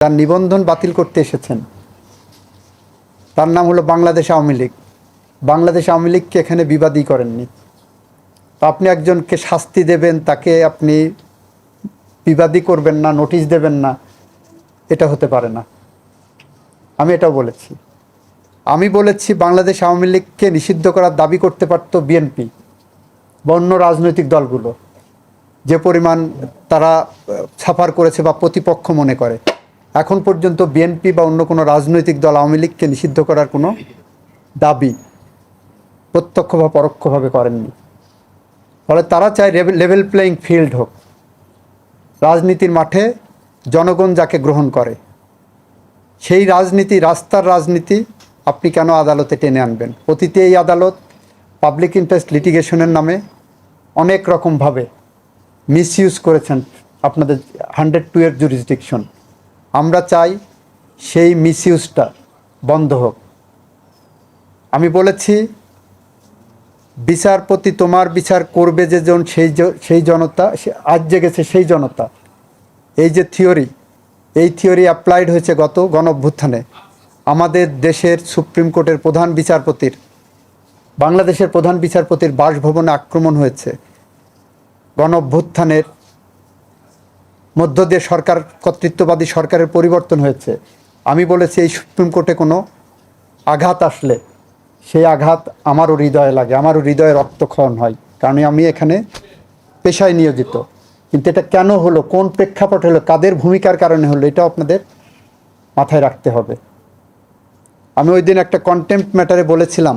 তার নিবন্ধন বাতিল করতে এসেছেন। তার নাম হলো বাংলাদেশ আওয়ামী লীগ। বাংলাদেশ আওয়ামী লীগকে এখানে বিবাদী করেননি। আপনি একজনকে শাস্তি দেবেন, তাকে আপনি বিবাদী করবেন না, নোটিশ দেবেন না, এটা হতে পারে না। আমি এটাও বলেছি। আমি বলেছি বাংলাদেশ আওয়ামী লীগকে নিষিদ্ধ করার দাবি করতে পারত বিএনপি বা অন্য রাজনৈতিক দলগুলো। যে পরিমাণ তারা সাফার করেছে বা প্রতিপক্ষ মনে করে। এখন পর্যন্ত বিএনপি বা অন্য কোনো রাজনৈতিক দল আওয়ামী লীগকে নিষিদ্ধ করার কোনো দাবি প্রত্যক্ষ বা পরোক্ষভাবে করেননি। ফলে তারা চায় লেভেল প্লেয়িং ফিল্ড হোক। রাজনীতির মাঠে জনগণ যাকে গ্রহণ করে, সেই রাজনীতি, রাস্তার রাজনীতি আপনি কেন আদালতে টেনে আনবেন? অতীতে এই আদালত পাবলিক ইন্টারেস্ট লিটিগেশনের নামে অনেক রকমভাবে মিসইউজ করেছেন আপনাদের হান্ড্রেড টু এর জুরিসডিকশন। আমরা চাই সেই মিসইউজটা বন্ধ হোক। আমি বলেছি, বিচারপতি তোমার বিচার করবে যে জন, সেই সেই জনতা, সে- আজ জেগেছে সেই জনতা। এই যে থিওরি, এই থিওরি অ্যাপ্লাইড হয়েছে গত গণ অভ্যুত্থানে আমাদের দেশের সুপ্রিম কোর্টের প্রধান বিচারপতির, বাংলাদেশের প্রধান বিচারপতির বাসভবনে আক্রমণ হয়েছে। গণ অভ্যুত্থানের মধ্য দিয়ে সরকার, কর্তৃত্ববাদী সরকারের পরিবর্তন হয়েছে। আমি বলেছি, এই সুপ্রিম কোর্টে কোনো আঘাত আসলে সেই আঘাত আমারও হৃদয়ে লাগে, আমারও হৃদয়ে রক্তক্ষরণ হয়, কারণ আমি এখানে পেশায় নিয়োজিত। কিন্তু এটা কেন হলো, কোন প্রেক্ষাপট হলো, কাদের ভূমিকার কারণে হলো, এটা আপনাদের মাথায় রাখতে হবে। আমি ওই দিন একটা কন্টেম্প ম্যাটারে বলেছিলাম,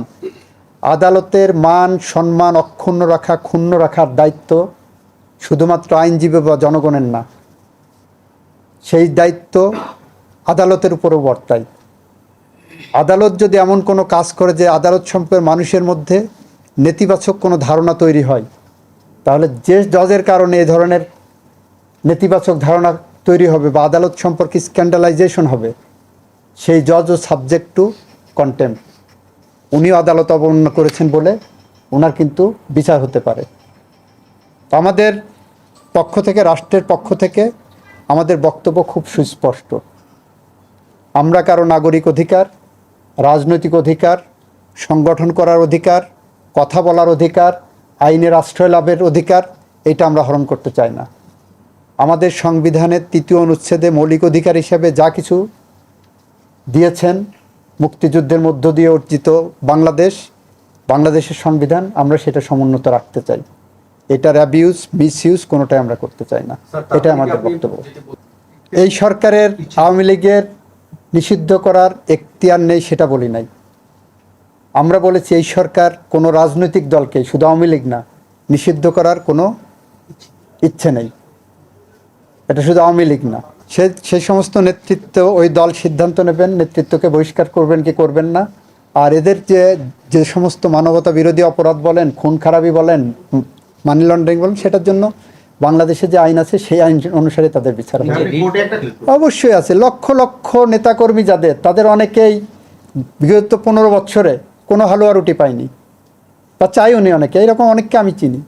আদালতের মান, সম্মান অক্ষুণ্ণ রাখা, ক্ষুণ্ণ রাখার দায়িত্ব শুধুমাত্র আইনজীবী বা জনগণের না সেই দায়িত্ব আদালতের উপরও বর্তায়। আদালত যদি এমন কোনো কাজ করে যে আদালত সম্পর্কে মানুষের মধ্যে নেতিবাচক কোনো ধারণা তৈরি হয়, তাহলে যে জজের কারণে এ ধরনের নেতিবাচক ধারণা তৈরি হবে বা আদালত সম্পর্কে স্ক্যান্ডালাইজেশন হবে, সেই জজ ও সাবজেক্ট টু কন্টেম্প। উনিও আদালত অবমাননা করেছেন বলে ওনার কিন্তু বিচার হতে পারে। আমাদের পক্ষ থেকে, রাষ্ট্রের পক্ষ থেকে আমাদের বক্তব্য খুব সুস্পষ্ট। আমরা কারও নাগরিক অধিকার, রাজনৈতিক অধিকার, সংগঠন করার অধিকার, কথা বলার অধিকার, আইনের আশ্রয় লাভের অধিকার, এটা আমরা হরণ করতে চাই না। আমাদের সংবিধানের তৃতীয় অনুচ্ছেদে মৌলিক অধিকার হিসেবে যা কিছু দিয়েছেন মুক্তিযুদ্ধের মধ্য দিয়ে অর্জিত বাংলাদেশ, বাংলাদেশের সংবিধান, আমরা সেটা সমুন্নত রাখতে চাই। এটার অ্যাবিউজ মিসইউজ কোনোটাই আমরা করতে চাই না। এটা আমাদের বক্তব্য। এই সরকারের আওয়ামী লীগের নিষিদ্ধ করার এখতিয়ার নেই সেটা বলি নাই। আমরা বলেছি এই সরকার কোনো রাজনৈতিক দলকে শুধু আওয়ামী লীগ না নিষিদ্ধ করার কোনো ইচ্ছে নেই। এটা শুধু আওয়ামী লীগ না। সে সেই সমস্ত নেতৃত্ব ওই দল সিদ্ধান্ত নেবেন নেতৃত্বকে বহিষ্কার করবেন কি করবেন না। আর এদের যে যে সমস্ত মানবতা বিরোধী অপরাধ বলেন খুন খারাপি বলেন মানি লন্ডারিং বলেন সেটার জন্য বাংলাদেশে যে আইন আছে সেই আইন অনুসারে তাদের বিচার হবে। অবশ্যই আছে। লক্ষ লক্ষ নেতাকর্মী যাদের তাদের অনেকেই বিগত পনেরো বছরে কোনো হালুয়া রুটি পায়নি বা চাইও নি অনেকে এরকম অনেককে আমি চিনি।